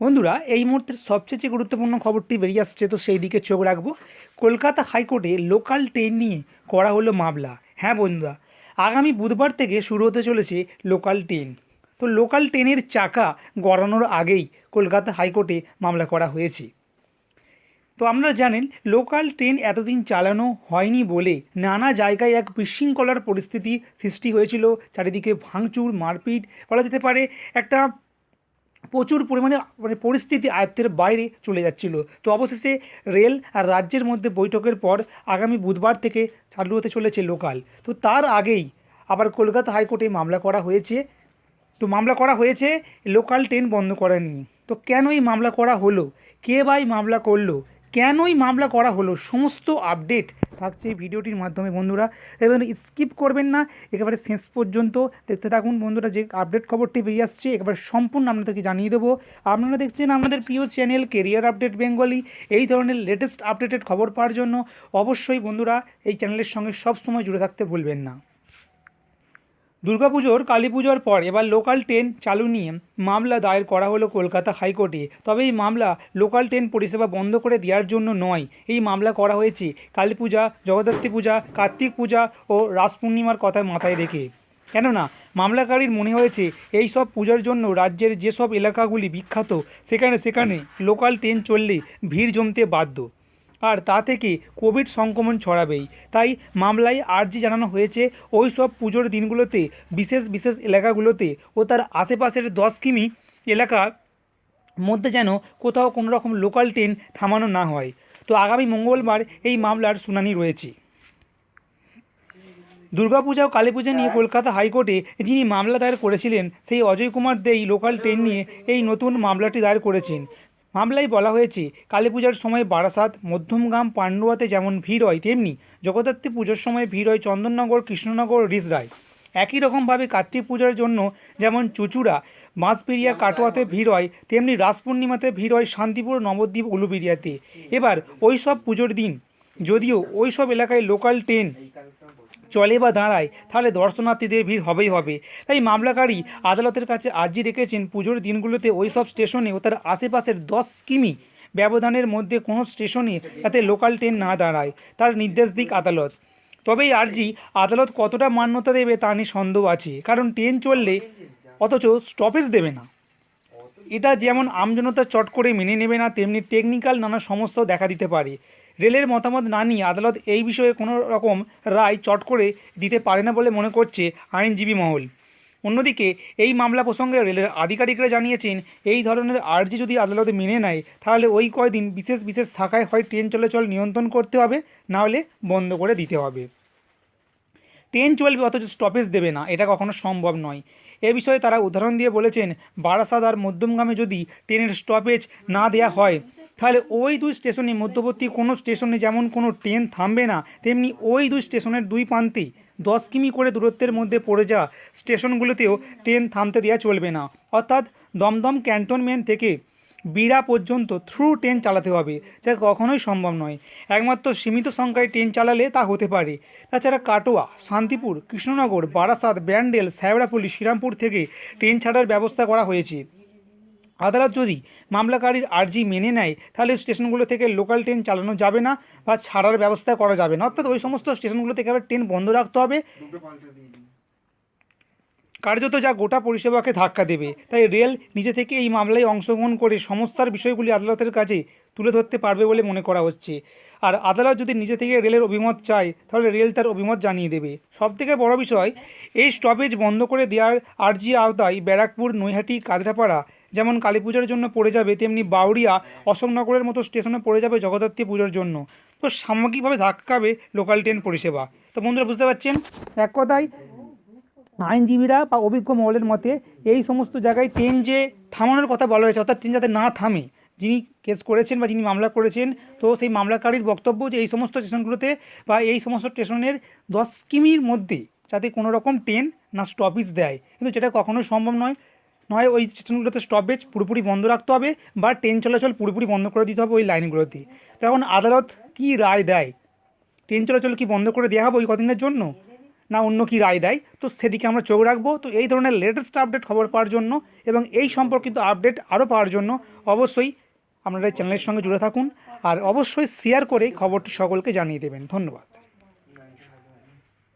বন্ধুরা, এই মুহূর্তের সবচেয়ে যে গুরুত্বপূর্ণ খবরটি বেরিয়ে আসছে, তো সেই দিকে চোখ রাখব। কলকাতা হাইকোর্টে লোকাল ট্রেন নিয়ে করা হলো মামলা। হ্যাঁ বন্ধুরা, আগামী বুধবার থেকে শুরু হতে চলেছে লোকাল ট্রেন। তো লোকাল ট্রেনের চাকা গড়ানোর আগেই কলকাতা হাইকোর্টে মামলা করা হয়েছে। তো আপনারা জানেন, লোকাল ট্রেন এতদিন চালানো হয়নি বলে নানা জায়গায় এক বিশৃঙ্খলার পরিস্থিতি সৃষ্টি হয়েছিল। চারিদিকে ভাঙচুর, মারপিট বলা যেতে পারে। একটা প্রচুর পরিমাণে মানে পরিস্থিতি আয়ত্তের বাইরে চলে যাচ্ছিল। তো অবশেষে রেল আর রাজ্যের মধ্যে বৈঠকের পর আগামী বুধবার থেকে চালু হতে চলেছে লোকাল। তো তার আগেই আবার কলকাতা হাইকোর্টে মামলা করা হয়েছে। তো মামলা করা হয়েছে, লোকাল ট্রেন বন্ধ করেননি তো কেন এই মামলা করা হলো? কে ভাই মামলা করল? কেনই মামলা করা হলো? সমস্ত আপডেট থাকছে এই ভিডিওটির মাধ্যমে, বন্ধুরা। এবং স্কিপ করবেন না, একেবারে শেষ পর্যন্ত দেখতে থাকুন, বন্ধুরা, যে আপডেট খবরটি বেরিয়ে আসছে, একেবারে সম্পূর্ণ আপনাদেরকে জানিয়ে দেবো। আপনারা দেখছেন আমাদের প্রিয় চ্যানেল কেরিয়ার আপডেট বেঙ্গলি এই ধরনের লেটেস্ট আপডেটেড খবর পাওয়ার জন্য অবশ্যই, বন্ধুরা, এই চ্যানেলের সঙ্গে সবসময় জুড়ে থাকতে ভুলবেন না। দুর্গাপুজোর কালী পুজোর পর এবার লোকাল ট্রেন চালু নিয়ে মামলা দায়ের করা হলো কলকাতা হাইকোর্টে। তবে এই মামলা লোকাল ট্রেন পরিষেবা বন্ধ করে দেওয়ার জন্য নয়। এই মামলা করা হয়েছে কালী পূজা, জগদ্ধাত্রী পূজা, কার্তিক পূজা ও রাস পূর্ণিমার কথা মাথায় রেখে। কেননা, মামলাকারীর মনে হয়েছে এই সব পূজার জন্য রাজ্যের যেসব এলাকাগুলি বিখ্যাত, সেখানে সেখানে লোকাল ট্রেন চললে ভিড় জমতে বাধ্য। আর তা থেকে কোভিড সংক্রমণ ছড়াবেই। তাই মামলায় আর্জি জানানো হয়েছে ওই সব পুজোর দিনগুলোতে, বিশেষ বিশেষ এলাকাগুলোতে ও তার আশেপাশের দশ কিমি এলাকার মধ্যে যেন কোথাও কোনো রকম লোকাল ট্রেন থামানো না হয়। তো আগামী মঙ্গলবার এই মামলার শুনানি রয়েছে। দুর্গাপূজা ও কালী পূজা নিয়ে কলকাতা হাইকোর্টে যিনি মামলা দায়ের করেছিলেন, সেই অজয় কুমার দেই লোকাল ট্রেন নিয়ে এই নতুন মামলাটি দায়ের করেছেন। মামলায় বলা হয়েছে, কালী পূজার সময় বারাসাত মধ্যমগ্রাম পান্ডুয়াতে যেমন ভিড় হয়, তেমনি জগদ্ধাত্রী পুজোর সময় ভিড় হয় চন্দননগর, কৃষ্ণনগর, রিসরায়। একই রকমভাবে কার্তিক পূজার জন্য যেমন চুচুড়া বাঁশবেরিয়া কাটোয়াতে ভিড় হয়, তেমনি রাস পূর্ণিমাতে ভিড় হয় শান্তিপুর, নবদ্বীপ উলুবেরিয়াতে এবার ওই সব পুজোর দিন, যদিও ওই সব এলাকায় লোকাল ট্রেন চলে বা দাঁড়ায়, তাহলে দর্শনার্থীদের ভিড় হবেই হবে। তাই মামলাকারী আদালতের কাছে আর্জি রেখেছেন পুজোর দিনগুলোতে ওই সব স্টেশনে ও তার আশেপাশের দশ কিমি ব্যবধানের মধ্যে কোনো স্টেশনে যাতে লোকাল ট্রেন না দাঁড়ায়, তার নির্দেশ দিক আদালত। তবে এই আর্জি আদালত কতটা মান্যতা দেবে তা নিয়ে সন্দেহ আছে, কারণ ট্রেন চললে অথচ স্টপেজ দেবে না। এটা যেমন আমজনতা চট করে মেনে নেবে না, তেমনি টেকনিক্যাল নানা সমস্যাও দেখা দিতে পারে। রেলের মতামত না নিয়ে আদালত এই বিষয়ে কোনো রকম রায় চট করে দিতে পারে না বলে মনে করছে আইনজীবী মহল। অন্যদিকে, এই মামলা প্রসঙ্গে রেলের আধিকারিকরা জানিয়েছেন, এই ধরনের আর্জি যদি আদালতে মেনে নেয়, তাহলে ওই কয়দিন বিশেষ বিশেষ শাখায় হয় ট্রেন চলাচল নিয়ন্ত্রণ করতে হবে না হলে বন্ধ করে দিতে হবে। ট্রেন চলবে অথচ স্টপেজ দেবে না, এটা কখনো সম্ভব নয়। এ বিষয়ে তারা উদাহরণ দিয়ে বলেছেন, বারাসাত আর মধ্যমগ্রামে যদি ট্রেনের স্টপেজ না দেয়া হয় তাহলে ওই দুই স্টেশনে মধ্যবর্তী কোনো স্টেশনে যেমন কোনো ট্রেন থামবে না, তেমনি ওই দুই স্টেশনের দুই প্রান্তেই দশ কিমি করে দূরত্বের মধ্যে পড়ে যাওয়া স্টেশনগুলোতেও ট্রেন থামতে দেওয়া চলবে না। অর্থাৎ দমদম ক্যান্টনমেন্ট থেকে বিড়া পর্যন্ত থ্রু ট্রেন চালাতে হবে, যা কখনোই সম্ভব নয়। একমাত্র সীমিত সংখ্যায় ট্রেন চালালে তা হতে পারে। তাছাড়া কাটোয়া, শান্তিপুর, কৃষ্ণনগর, বারাসাত, ব্যান্ডেল শ্যাওড়াপল্লী শ্রীরামপুর থেকে ট্রেন ছাড়ার ব্যবস্থা করা হয়েছে। আদালত যদি মামলাকারীর আর্জি মেনে নেয়, তাহলে স্টেশনগুলো থেকে লোকাল ট্রেন চালানো যাবে না বা ছাড়ার ব্যবস্থা করা যাবে না। অর্থাৎ ওই সমস্ত স্টেশনগুলো থেকে আবার ট্রেন বন্ধ রাখতে হবে। কার্যত যা গোটা পরিষেবাকে ধাক্কা দেবে, তাই রেল নিজে থেকে এই মামলায় অংশগ্রহণ করে সমস্যার বিষয়গুলি আদালতের কাছে তুলে ধরতে পারবে বলে মনে করা হচ্ছে। আর আদালত যদি নিজে থেকে রেলের অভিমত চায়, তাহলে রেল তার অভিমত জানিয়ে দেবে। সবথেকে বড় বিষয়, এই স্টপেজ বন্ধ করে দেওয়ার আর্জি আওতায় ব্যারাকপুর, নৈহাটি কাজরাপাড়া যেমন কালী পুজোর জন্য পড়ে যাবে, তেমনি বাউরিয়া অশোকনগরের মতো স্টেশনে পড়ে যাবে জগদ্ধাত্রী পুজোর জন্য। তো সামগ্রিকভাবে ধাক্কাবে লোকাল ট্রেন পরিষেবা। তো বন্ধুরা, বুঝতে পারছেন? এক কথায়, আইনজীবীরা বা অভিজ্ঞ মহলের মতে এই সমস্ত জায়গায় ট্রেন যে থামানোর কথা বলা হয়েছে, অর্থাৎ ট্রেন যাতে না থামে, যিনি কেস করেছেন বা যিনি মামলা করেছেন, তো সেই মামলাকারীর বক্তব্য যে এই সমস্ত স্টেশনগুলোতে বা এই সমস্ত স্টেশনের দশ কিমির মধ্যে যাতে কোনো রকম ট্রেন না স্টপেজ দেয়। কিন্তু যেটা কখনোই সম্ভব নয়। নয়, ওই স্টেশনগুলোতে স্টপেজ পুরোপুরি বন্ধ রাখতে হবে বা ট্রেন চলাচল পুরোপুরি বন্ধ করে দিতে হবে ওই লাইনগুলোতে তো এখন আদালত কী রায় দেয়? ট্রেন চলাচল কি বন্ধ করে দেওয়া হবে ওই কদিনের জন্য? না অন্য কি রায় দেয়? তো সেদিকে আমরা চোখ রাখব। তো এই ধরনের লেটেস্ট আপডেট খবর পাওয়ার জন্য এবং এই সম্পর্কিত আপডেট আরও পাওয়ার জন্য অবশ্যই আপনারা চ্যানেলের সঙ্গে জুড়ে থাকুন। আর অবশ্যই শেয়ার করে খবরটি সকলকে জানিয়ে দেবেন। ধন্যবাদ।